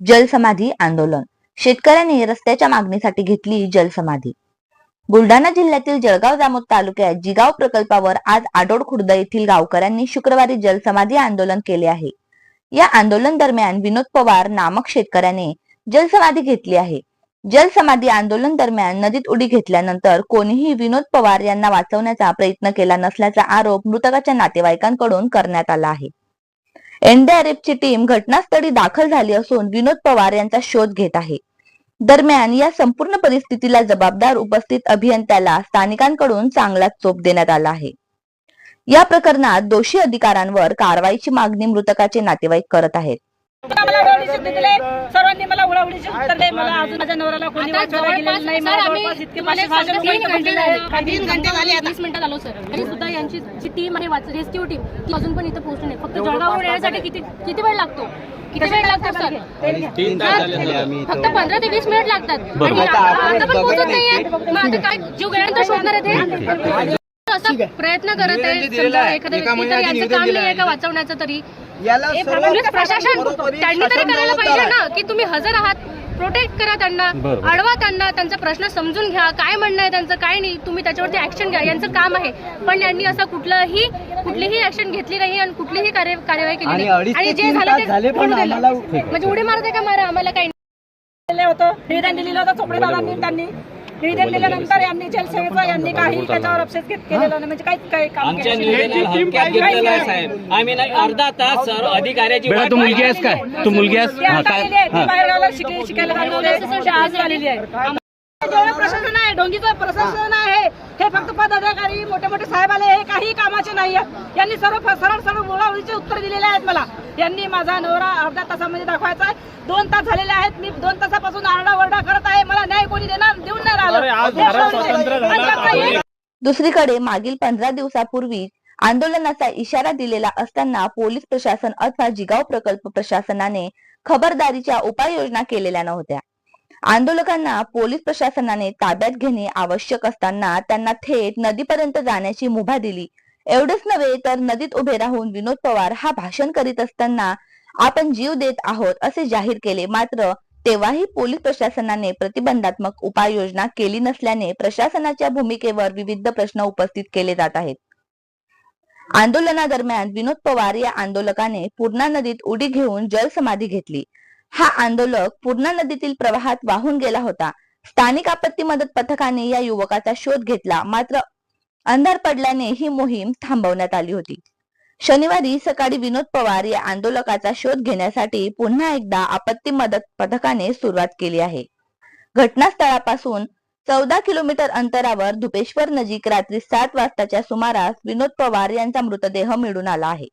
जलसमाधी आंदोलन. शेतकऱ्यांनी रस्त्याच्या मागणीसाठी घेतली जलसमाधी. बुलढाणा जिल्ह्यातील जळगाव जामोद तालुक्यात जिगाव प्रकल्पावर आज आडोड खुर्द येथील गावकऱ्यांनी शुक्रवारी जलसमाधी आंदोलन केले आहे. या आंदोलन दरम्यान विनोद पवार नामक शेतकऱ्याने जलसमाधी घेतली आहे. जलसमाधी आंदोलन दरम्यान नदीत उडी घेतल्यानंतर कोणीही विनोद पवार यांना वाचवण्याचा प्रयत्न केला नसल्याचा आरोप मृतकाच्या नातेवाईकांकडून करण्यात आला आहे. एनडीआरएफची टीम घटनास्थळी दाखल झाली असून विनोद पवार यांचा शोध घेत आहे. दरम्यान या संपूर्ण परिस्थितीला जबाबदार उपस्थित अभियंत्याला स्थानिकांकडून चांगलाच चोप देण्यात आला आहे. या प्रकरणात दोषी अधिकाऱ्यांवर कारवाईची मागणी मृतकाचे नातेवाईक करत आहेत. उडवडीचे दिले सर्वांनी मला उडवडीचे उत्तर दिले मला अजून माझ्या नवऱ्याला कोणी वाचवायला गेलेलं नाही. सर मला जवळपास इतके तीन घंटे झाले वीस आलो सर. तरी सुद्धा यांची जी टीम आहे वाच रेस्क्यू टीम ती अजून पण इथं पोहोचली नाही. फक्त जळगावहून येण्यासाठी किती किती वेळ लागतो? किती वेळ लागतो सर? फक्त पंधरा ते वीस मिनिट लागतात. आणि आता पण पोहोचत नाहीये. मग आता काय जीव गेल्यानंतर शोधणार आहे ते? असा प्रयत्न करत आहे एखाद्या व्यक्ती तर यांचं काम नाही आहे का वाचवण्याचं तरी? याला पोलीस प्रशासन त्यांनी तरी करायला पाहिजे ना की तुम्ही हजर आहात प्रोटेक्ट करा त्यांना अडवा त्यांना त्यांचा प्रश्न समजून घ्या काय म्हणणं आहे त्यांचं काय नाही तुम्ही त्याच्यावरती ऍक्शन घ्या यांचं काम आहे. पण यांनी असं कुठलंही कुठलीही ऍक्शन घेतली नाही आणि कुठलीही कार्य- कार्यवाही केली नाही. आणि जे झालं ते म्हणजे उडी मारते का मारा? आम्हाला काही होतं. निवेदन दिलेलं होतं चोपडे दादांनी त्यांनी. निवेदन दिल्यानंतर यांनी जलसेवेचा यांनी काही त्याच्यावर अपसेस केलेलं नाही. म्हणजे काही काही काम आमच्या केलं नाही. निवेदनाला हलक्यात घेतलेलं आहे साहेब. आम्ही नाही अर्धा तास सर्व अधिकाऱ्याची बेटा वाट तू मुलगी पाहिली. आहेस काय? तू मुलगी आहेस? ती हा आता काय? आलेली आहे, ती बाहेर गावाला शिक- शिकायला जाणार आहे. ती आज आलेली आहे. जेवढं प्रशासन आहे. डोंगीचं प्रशासन आहे. हे फक्त पदाधिकारी मोठे मोठे साहेब आले. हे काही कामाचे नाही आहेत. यांनी सर्व सरळ सरळ मुळावळीचे उत्तर दिलेले आहेत मला. यांनी माझा नवरा अर्ध्या तासामध्ये दाखवायचा आहे. दोन तास झालेले आहेत. मी दोन तासापासून आरडाओरडा करत आहे. मला न्याय कोणी देणार देऊन नाही राहिलं. आणि दुसरीकडे मागील पंधरा दिवसापूर्वी आंदोलनाचा इशारा दिलेला असताना पोलीस प्रशासन अथवा जिगाव प्रकल्प प्रशासनाने खबरदारीच्या उपाययोजना केलेल्या नव्हत्या. आंदोलकांना पोलीस प्रशासनाने ताब्यात घेणे आवश्यक असताना त्यांना थेट नदीपर्यंत जाण्याची मुभा दिली. एवढेच नव्हे तर नदीत उभे राहून विनोद पवार हा भाषण करीत असताना आपण जीव देत आहोत असे जाहीर केले. मात्र तेव्हाही पोलीस प्रशासनाने प्रतिबंधात्मक उपाययोजना केली नसल्याने प्रशासनाच्या भूमिकेवर विविध प्रश्न उपस्थित केले जात आहेत. आंदोलनादरम्यान विनोद पवार या आंदोलकाने पूर्णा नदीत उडी घेऊन जलसमाधी घेतली. हा आंदोलक पूर्णा नदीतील प्रवाहात वाहून गेला होता. स्थानिक आपत्ती मदत पथकाने या युवकाचा शोध घेतला. मात्र अंधार पडल्याने ही मोहीम थांबवण्यात आली होती. शनिवारी सकाळी विनोद पवार या आंदोलकाचा शोध घेण्यासाठी पुन्हा एकदा आपत्ती मदत पथकाने सुरुवात केली आहे. घटनास्थळापासून चौदा किलोमीटर अंतरावर धुपेश्वर नजीक रात्री सात वाजताच्या सुमारास विनोद पवार यांचा मृतदेह मिळून आला आहे.